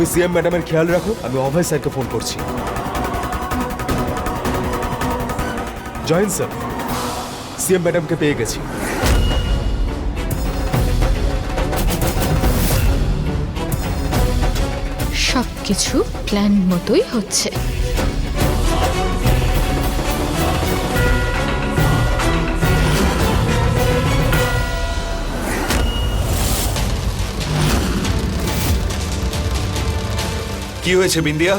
তুমি সিএম ম্যাডামের খেয়াল রাখো, আমি অভয় স্যারকে ফোন করছি। জয়েন স্যার সিএম ম্যাডামকে পেয়ে গেছি। সব কিছু প্ল্যান মতোই হচ্ছে। কি হয়েছে, বিন্দিয়া?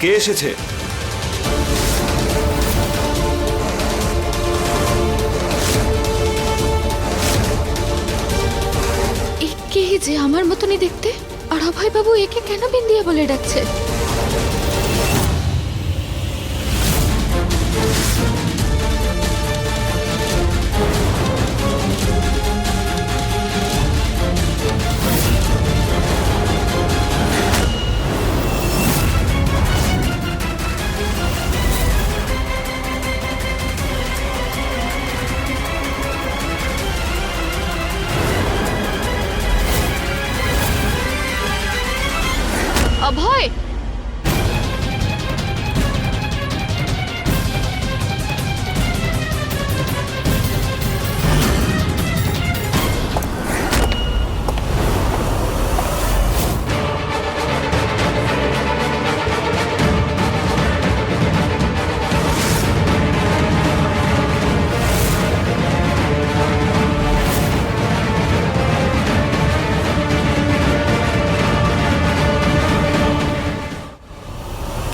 কে এসেছে? যে আমার মতনই দেখতে? আর অভয় বাবু একে কেন বিন্দিয়া বলে ডাকছে?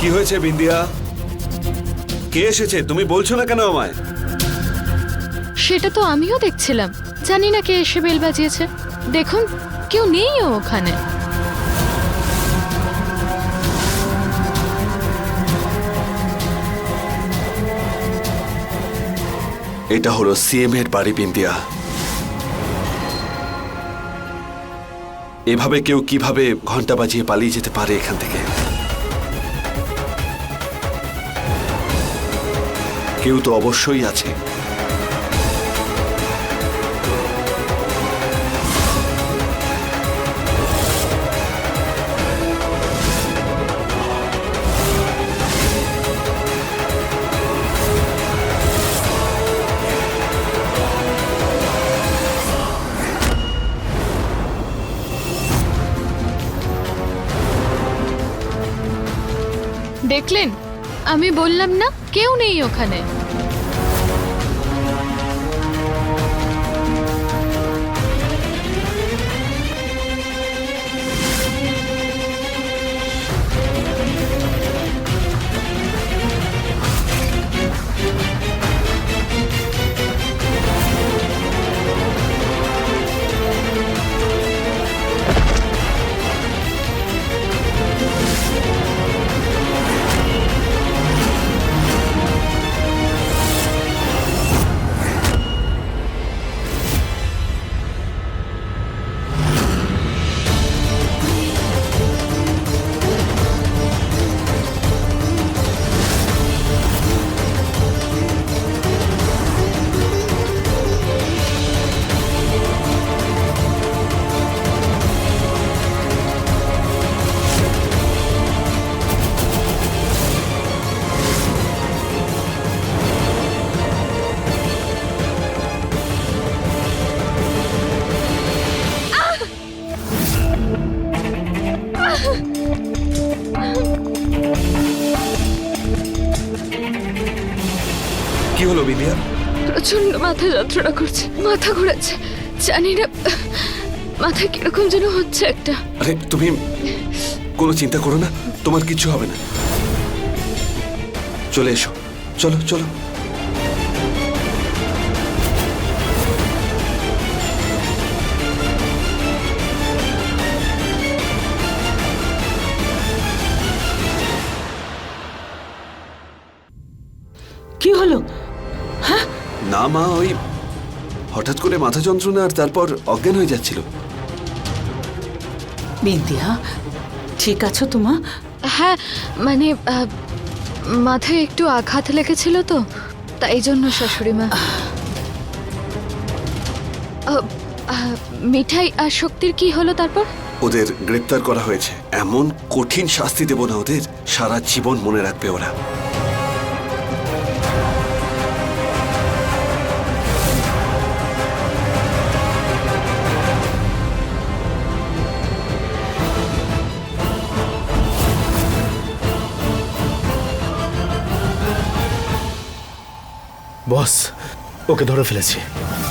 কি হয়েছে বিন্দিয়া? কে এসেছে? তুমি বলছো না কেন আমায়? সেটা তো আমিও দেখছিলাম। জানি না কে এসে বেল বাজিয়েছে। দেখুন কেউ নেই ওখানে। এটা হলো সিএম এর বাড়ি বিন্দিয়া। এভাবে কেউ কীভাবে ঘণ্টা বাজিয়ে পালিয়ে যেতে পারে এখান থেকে? কেউ তো অবশ্যই আছে। দেখলেন? আমি বললাম না কেউ নেই ওখানে। মাথা যন্ত্রণা করছে মাথা ঘোরাচ্ছে। জানি না মাথায় কীরকম যেন হচ্ছে একটা। আরে তুমি কোনো চিন্তা করো না তোমার কিছু হবে না। চলে এসো চলো চলো। কি হলো? না মা ওই হঠাৎ করে মাথা যন্ত্রণা আর তারপর অজ্ঞান হয়ে যাচ্ছিল। বিন্দিয়া ঠিক আছো তোমা হ্যাঁ মানে মাথায় একটু আঘাত লেগেছিল তো তাই জন্য শাশুড়ি মা। মিঠাই আর শক্তির কি হলো তারপর? ওদের গ্রেপ্তার করা হয়েছে। এমন কঠিন শাস্তি দেব না ওদের সারা জীবন মনে রাখবে ওরা। বস ওকে ধরে ফেলেছি।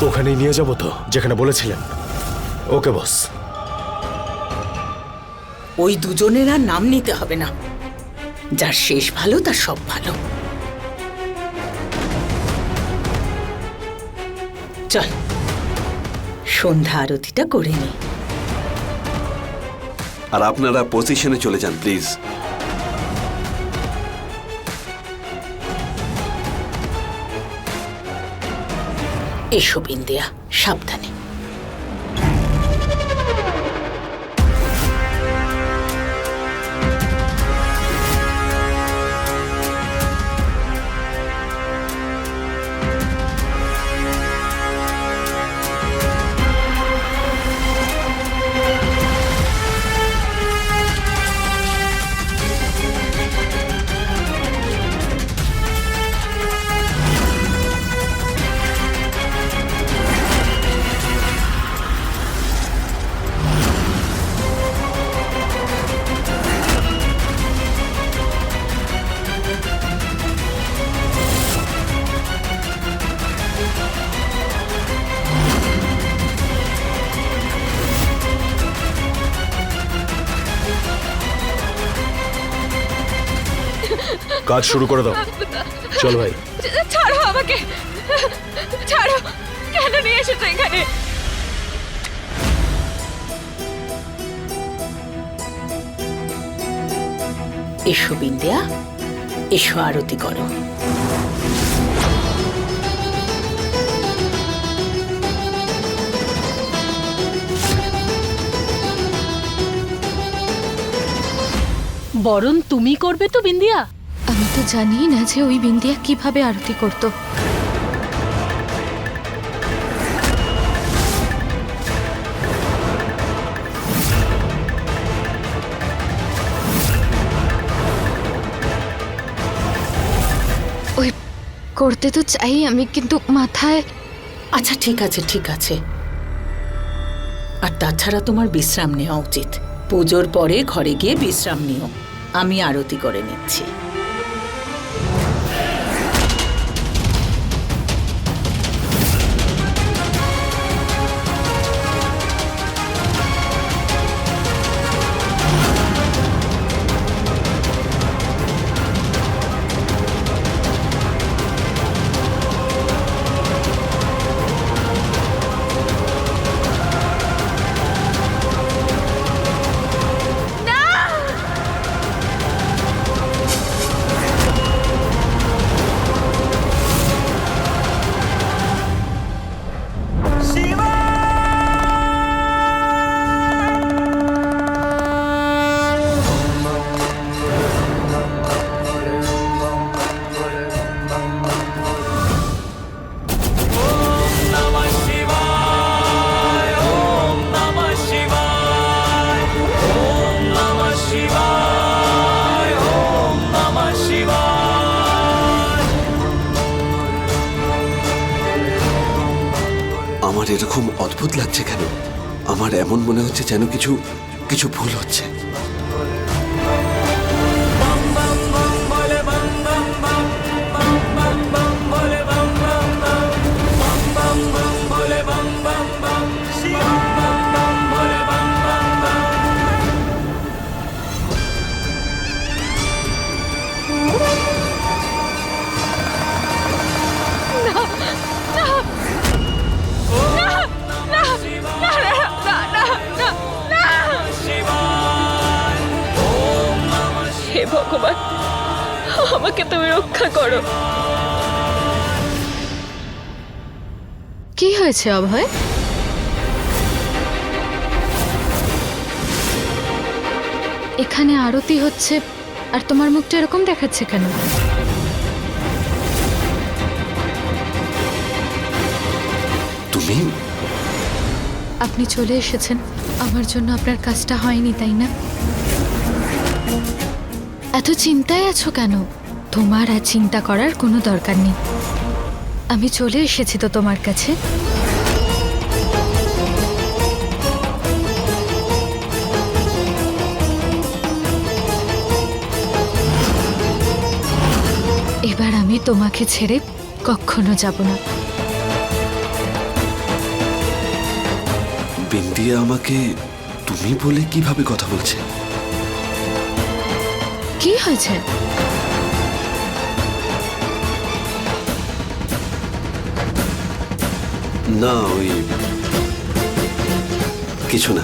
ওখানেই নিয়ে যাব তো যেখানে বলেছিলেন। ওকে বস। ওই দুজনের আর নাম নিতে হবে না। যার শেষ ভালো তার সব ভালো। চল সন্ধ্যা আরতিটা করে নি। আর আপনারা পজিশনে চলে যান প্লিজ এসো বিন্দিয়া সাবধানে। কাজ শুরু করে দাও। চল ভাই। ছাড়ো আমাকে। ছাড়ো। কেন নিয়ে এসেছ এখানে? এসো বিন্দিয়া। এসো আরতি করো। বরণ তুমি করবে তো বিন্দিয়া? আমি তো জানি না যে ওই বিন্দিয়া কীভাবে আরতি করত। ওই করতে তো চাই আমি, কিন্তু মাথায় আচ্ছা ঠিক আছে ঠিক আছে। আর তাছাড়া তোমার বিশ্রাম নেওয়া উচিত। পুজোর পরে ঘরে গিয়ে বিশ্রাম নিও। আমি আরতি করে নিচ্ছি। এরকম অদ্ভুত লাগছে কেন? আমার এমন মনে হচ্ছে যেন কিছু কিছু ভুল হচ্ছে। হয়েছে অভয়? এখানে আরতি হচ্ছে আর তোমার মুখটা এরকম দেখাচ্ছে কেন? তুমি? আপনি চলে এসেছেন। আমার জন্য আপনার কাজটা হয়নি তাই না? এত চিন্তায় আছো কেন? তোমার আর চিন্তা করার কোনো দরকার নেই। আমি চলে এসেছি তো তোমার কাছে। আমি তোমাকে ছেড়ে কখনো যাব না। বিন্দিয়া আমাকে তুমি বলে কীভাবে কথা বলছে? কি হয়েছে? না ওই কিছু না।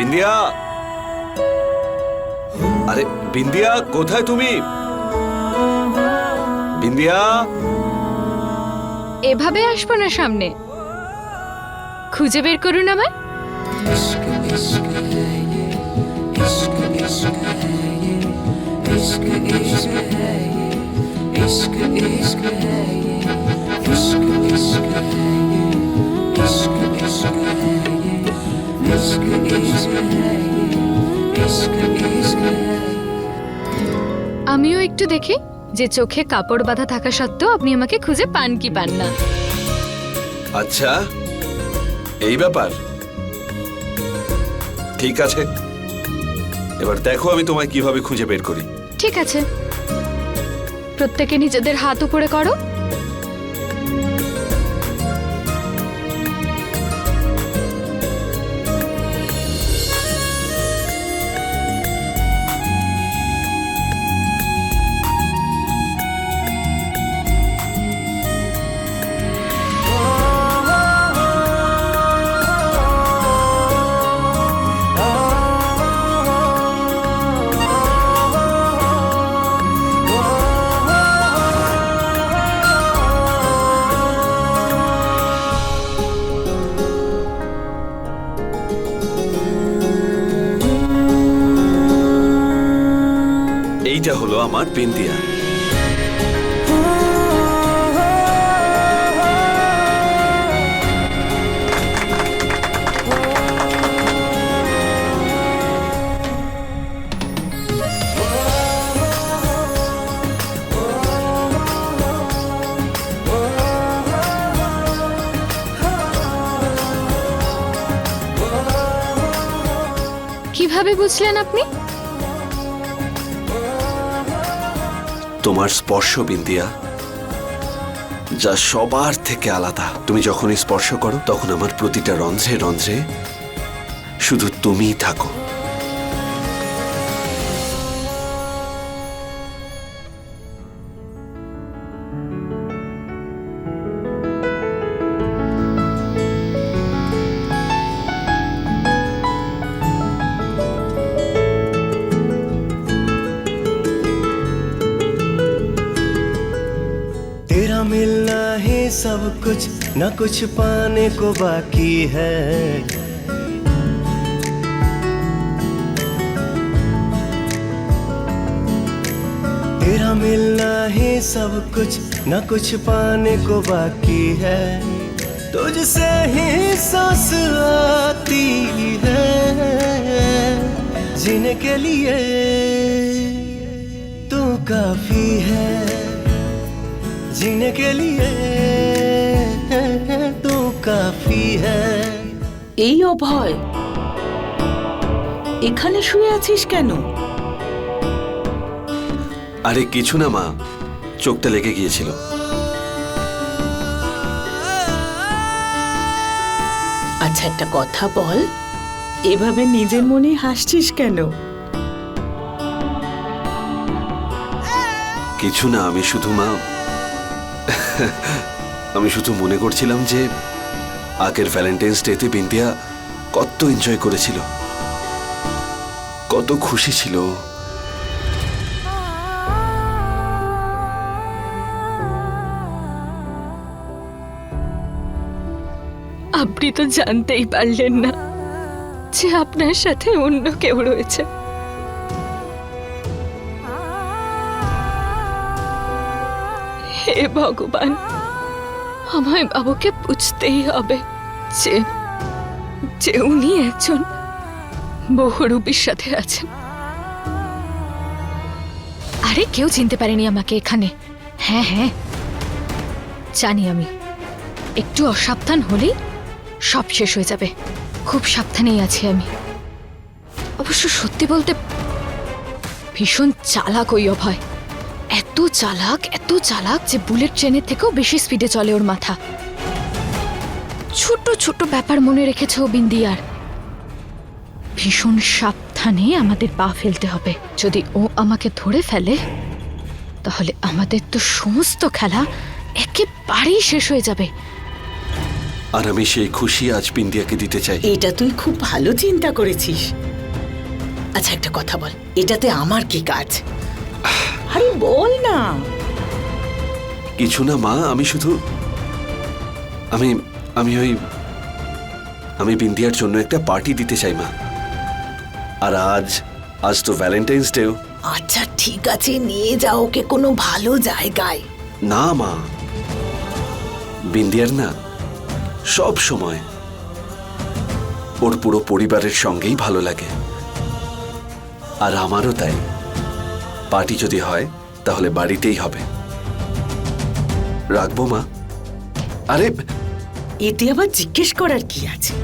বিন্দিয়া আরে বিন্দিয়া কোথায় তুমি বিন্দিয়া এভাবে আসব না সামনে খুঁজে বের করুন আমিও একটু দেখি যে চোখে কাপড় বাঁধা থাকা সত্ত্বেও আপনি আমাকে খুঁজে পান কি পান না। আচ্ছা এই ব্যাপার। ঠিক আছে। এবার দেখো আমি তোমায় কীভাবে খুঁজে বের করি। ঠিক আছে। প্রত্যেকে নিজেদের হাত উপরে করো। আমার বিন্দিয়া কীভাবে বুঝলেন আপনি তোমার স্পর্শ বিন্দিয়া, যা সবার থেকে আলাদা। তুমি যখনই স্পর্শ করো, তখন আমার প্রতিটা রন্ধ্রে রন্ধ্রে শুধু তুমিই থাকো। न कुछ पाने को बाकी है। तेरा मिलना ही सब कुछ, न कुछ पाने को बाकी है। तुझसे ही सांस आती है, जीने के लिए तू काफ़ी है। जीने के लिए হ্যাঁ। এই অভয় এখানে শুয়ে আছিস কেন? আরে কিছু না মা চোখটা লেগে গিয়েছিল। আচ্ছা একটা কথা বল এভাবে নিজের মনে হাসছিস কেন? কিছু না আমি শুধু মা আমি শুধু মনে করছিলাম যে আগের ভ্যালেন্টাইন্স ডেতে বিন্দিয়া কত এনজয় করেছিল। কত খুশি ছিল। আপনি তো জানতেই পারলেন না যে আপনার সাথে অন্য কেউ রয়েছে। হে ভগবান! আমায় বাবুকে বুঝতেই হবে যে যে উনি একজন বহুরূপীর সাথে আছেন। আরে কেউ চিনতে পারেনি আমাকে এখানে। হ্যাঁ হ্যাঁ। জানি আমি। একটু অসাবধান হলেই সব শেষ হয়ে যাবে। খুব সাবধানেই আছি আমি। অবশ্য সত্যি বলতে ভীষণ চালাক ওই অভয়। এত চালাক এত চালাক যে বুলেট ট্রেনের থেকেও বেশি স্পিডে চলে ওর মাথা। ছোট ছোট ব্যাপার মনে রেখেছে ও বিন্দিয়ার। ভীষণ সাবধানে আমাদের পা ফেলতে হবে। যদি ও আমাকে ধরে ফেলে তাহলে আমাদের তো সমস্ত খেলা একেবারেই শেষ হয়ে যাবে। আর আমি সেই খুশি আজ বিন্দিয়াকে দিতে চাই। এটা তুই খুব ভালো চিন্তা করেছিস। আচ্ছা একটা কথা বল। এটাতে আমার কি কাজ? আরে বল না। কিছু না মা আমি শুধু আমি আমি ওই আমি বিন্দিয়ার জন্য একটা পার্টি দিতে চাই মা। আর আজ আজ তো ভ্যালেন্টাইন্স ডেও আচ্ছা ঠিক আছে নিয়ে যাও ওকে কোনো ভালো জায়গায়। না মা। বিন্দিয়ার না সব সময় ওর পুরো পরিবারের সঙ্গেই ভালো লাগে। আর আমারও তাই। পার্টি যদি হয় তাহলে বাড়িতেই হবে। রাখব মা। আরে এতে আবার জিজ্ঞেস করার কি আছে?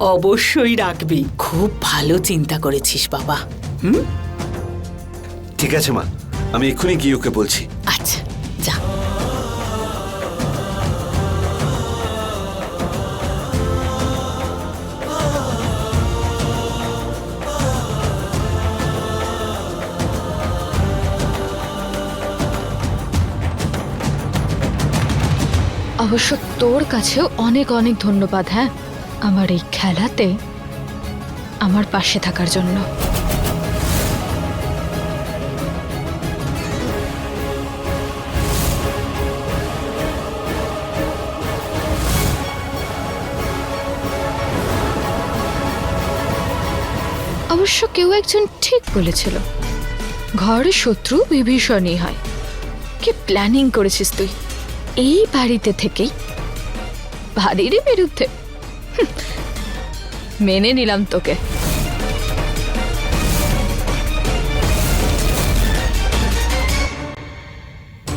অবশ্যই রাখবি। খুব ভালো চিন্তা করেছিস বাবা। হুম? ঠিক আছে মা আমি এক্ষুনি গিয়ে ওকে বলছি। অবশ্য তোর কাছেও অনেক অনেক ধন্যবাদ হ্যাঁ? আমার এই খেলাতে আমার পাশে থাকার জন্য। অবশ্য কেউ একজন ঠিক বলেছিল, ঘরে শত্রু বিভীষণই হয়। কি প্ল্যানিং করেছিস তুই? এই বাড়িতে থেকেই বাড়িরই বিরুদ্ধে। মেনে নিলাম তোকে।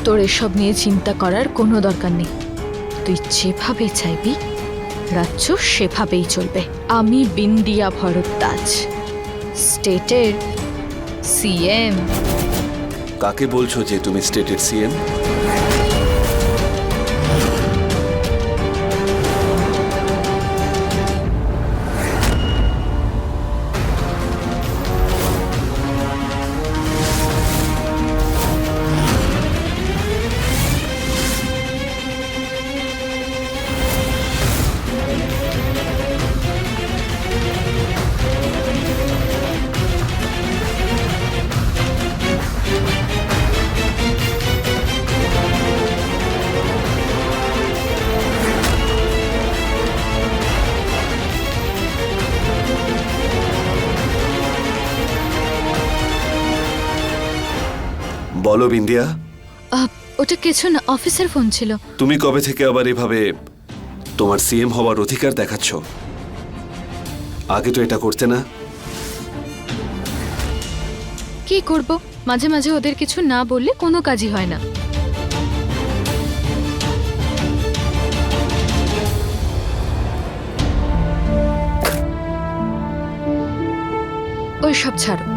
তোর এসব নিয়ে চিন্তা করার কোনো দরকার নেই। তুই যেভাবে চাইবি রাজ্য সেভাবেই চলবে। আমি বিন্দিয়া ভরদ্বাজ, স্টেটের সিএম। কাকে বলছো যে তুমি স্টেটের সিএম? বলো বিন্দিয়া আহ, ওটা কিছু না অফিসের ফোন ছিল। তুমি কবে থেকে আবার এভাবে তোমার সিএম হওয়ার অধিকার দেখাচ্ছ? আগে তো এটা করতে না। কি করব? মাঝে মাঝে ওদের কিছু না বললে কোনো কাজই হয় না। ওই সব ছাড়ো।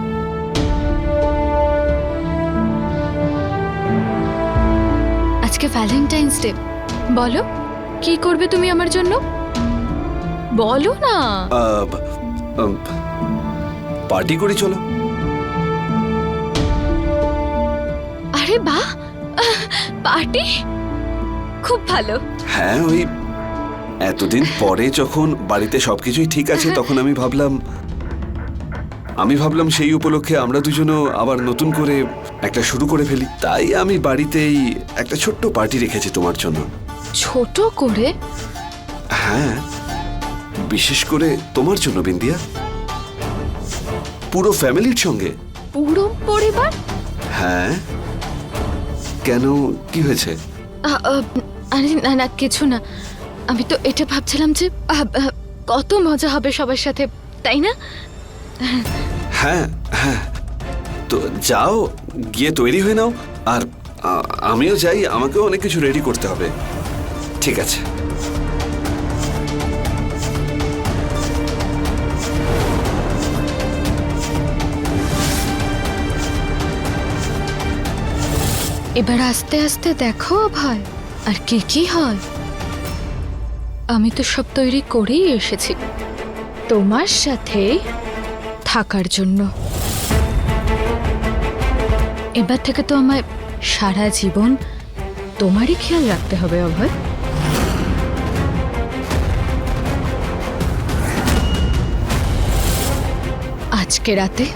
আজকে ভ্যালেন্টাইন্স ডে বলো কি করবে তুমি আমার জন্য? বলো না। পার্টি করে চলো। আরে বাহ পার্টি খুব ভালো। হ্যাঁ ওই এতদিন পরে যখন বাড়িতে সবকিছুই ঠিক আছে তখন আমি ভাবলাম আমি ভাবলাম সেই উপলক্ষে আমরা দুজনও আবার নতুন করে একটা শুরু করে ফেলি। তাই আমি বাড়িতেই একটা ছোট্ট পার্টি রেখেছি তোমার জন্য। ছোট করে? হ্যাঁ বিশেষ করে তোমার জন্য বিন্দিয়া পুরো ফ্যামিলির সঙ্গে। পুরো পরিবার? হ্যাঁ। কেন কি হয়েছে? আরে না না কিছু না। আমি তো এটা ভাবছিলাম যে কত মজা হবে সবার সাথে তাই না? হ্যাঁ হ্যাঁ। তো যাও, গিয়ে তৈরি হয়ে নাও, আর আমিও যাই, আমাকেও অনেক কিছু রেডি করতে হবে। ঠিক আছে। এবার আস্তে আস্তে দেখো ভাই আর কি কি হয়? আমি তো সব তৈরি করেই এসেছি, তোমার সাথে থাকার জন্য। এবার থেকে তো আমার সারা জীবন তোমারই খেয়াল রাখতে হবে, অভয়। আজকে রাতে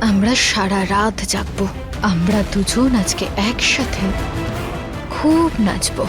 আমরা সারা রাত জাগবো। আমরা দুজন আজকে একসাথে খুব নাচবো।